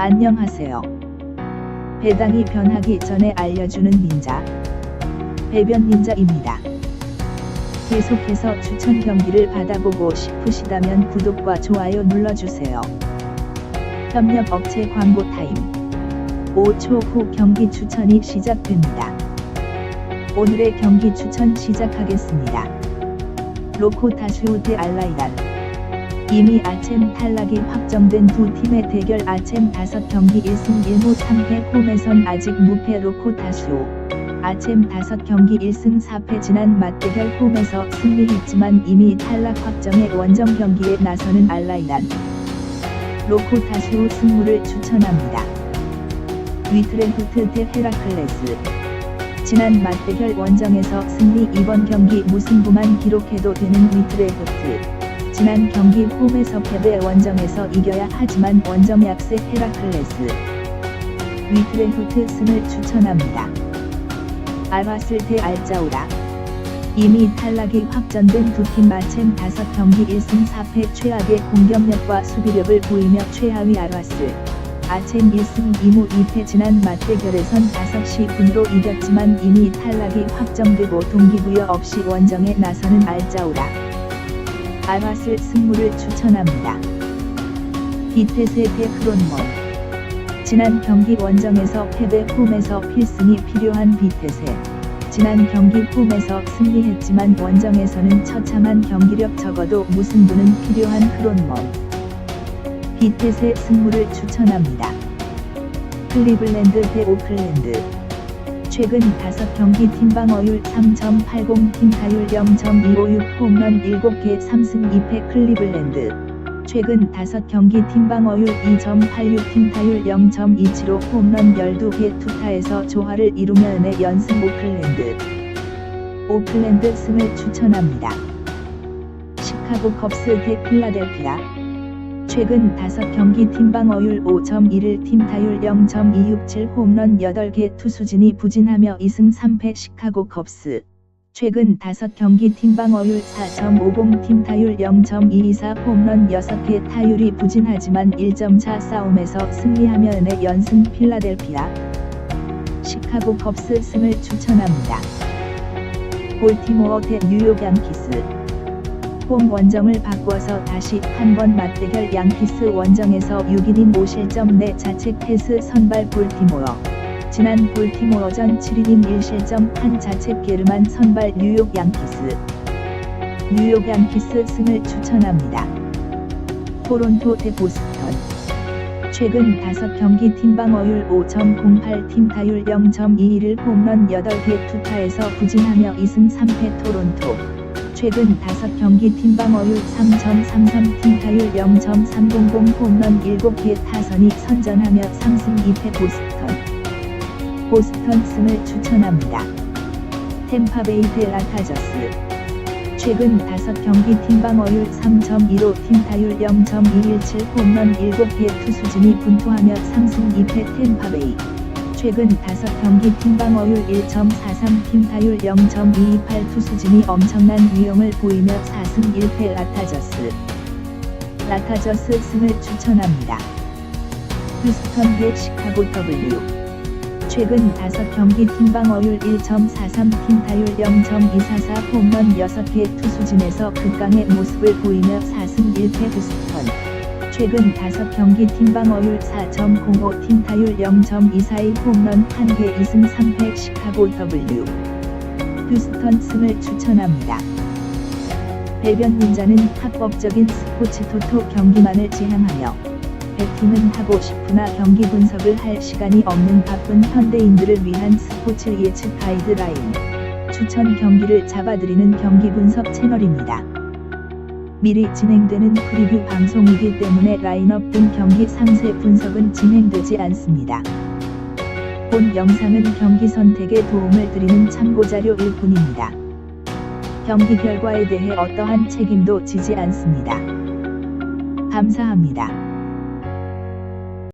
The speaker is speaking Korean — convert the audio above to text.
안녕하세요. 배당이 변하기 전에 알려주는 닌자. 배변 닌자입니다. 계속해서 추천 경기를 받아보고 싶으시다면 구독과 좋아요 눌러주세요. 협력 업체 광고 타임. 5초 후 경기 추천이 시작됩니다. 오늘의 경기 추천 시작하겠습니다. 로코 다슈 대 알라이란 이미 아챔 탈락이 확정된 두 팀의 대결 아챔 5경기 1승 1무 3패 홈에선 아직 무패 로코 다슈 아챔 5경기 1승 4패 지난 맞대결 홈에서 승리했지만 이미 탈락 확정의 원정 경기에 나서는 알라이란 로코 다슈 승무를 추천합니다. 위트레후트 대 헤라클레스. 지난 맞대결 원정에서 승리 이번 경기 무승부만 기록해도 되는 위트레후트 지난 경기 홈에서 패배 원정에서 이겨야 하지만 원정 약세 헤라클레스. 위트레후트 승을 추천합니다. 알바슬 대 알자우라. 이미 탈락이 확정된 두 팀 마챔 5경기 1승 4패 최악의 공격력과 수비력을 보이며 최하위 알바슬 아첸 1승 2무 2패 지난 맞대결에선 5시 분으로 이겼지만 이미 탈락이 확정되고 동기부여 없이 원정에 나서는 알자우라 알바슬 승무를 추천합니다. 비테세 대 프론몬 지난 경기 원정에서 패배 홈에서 필승이 필요한 비테세 지난 경기 홈에서 승리했지만 원정에서는 처참한 경기력 적어도 무승부는 필요한 프론몬 비테세 승무를 추천합니다. 클리블랜드 대 오클랜드 최근 5경기 팀방어율 3.80 팀타율 0.256 홈런 7개 3승 2패 클리블랜드. 최근 5경기 팀방어율 2.86 팀타율 0.275 홈런 12개 투타에서 조화를 이루며 은의 연승 오클랜드. 오클랜드 승을 추천합니다. 시카고 컵스 대 필라델피아 최근 5경기 팀방어율 5.1을 팀 타율 0.267 홈런 8개 투수진이 부진하며 2승 3패 시카고 컵스. 최근 5경기 팀방어율 4.50 팀 타율 0.224 홈런 6개 타율이 부진하지만 1점차 싸움에서 승리하며 은의 연승 필라델피아. 시카고 컵스 승을 추천합니다. 볼티모어 대 뉴욕 양키스 홈 원정을 바꿔서 다시 한번 맞대결 양키스 원정에서 6이닝 5실점 내 자책 패스 선발 볼티모어 지난 볼티모어전 7이닝 1실점 한 자책 게르만 선발 뉴욕 양키스. 뉴욕 양키스 승을 추천합니다. 토론토 대 보스턴. 최근 5경기 팀방어율 5.08 팀타율 0.21을 홈런 8개 투타에서 부진하며 2승 3패 토론토 최근 5경기 팀방어율 3.33 팀타율 0.300 홈런 7개 타선이 선전하며 3승 2패 보스턴. 보스턴 승을 추천합니다. 템파베이 대 라타저스. 최근 5경기 팀방어율 3.15 팀타율 0.217 홈런 7개 투수진이 분투하며 3승 2패 템파베이 최근 5경기 팀방어율 1.43 팀타율 0.228 투수진이 엄청난 위용을 보이며 4승 1패 라타저스. 라타저스 승을 추천합니다. 휴스턴 대 시카고 W. 최근 5경기 팀방어율 1.43 팀타율 0.244 홈런 6개 투수진에서 극강의 모습을 보이며 4승 1패 휴스턴 최근 5경기 팀방어율 4.05 팀타율 0.241 홈런 1개 2승 3패 시카고 W 휴스턴 승을 추천합니다. 배변 닌자는 합법적인 스포츠 토토 경기만을 지향하며 배팅은 하고 싶으나 경기 분석을 할 시간이 없는 바쁜 현대인들을 위한 스포츠 예측 가이드라인 추천 경기를 잡아드리는 경기 분석 채널입니다. 미리 진행되는 프리뷰 방송이기 때문에 라인업 등 경기 상세 분석은 진행되지 않습니다. 본 영상은 경기 선택에 도움을 드리는 참고자료일 뿐입니다. 경기 결과에 대해 어떠한 책임도 지지 않습니다. 감사합니다.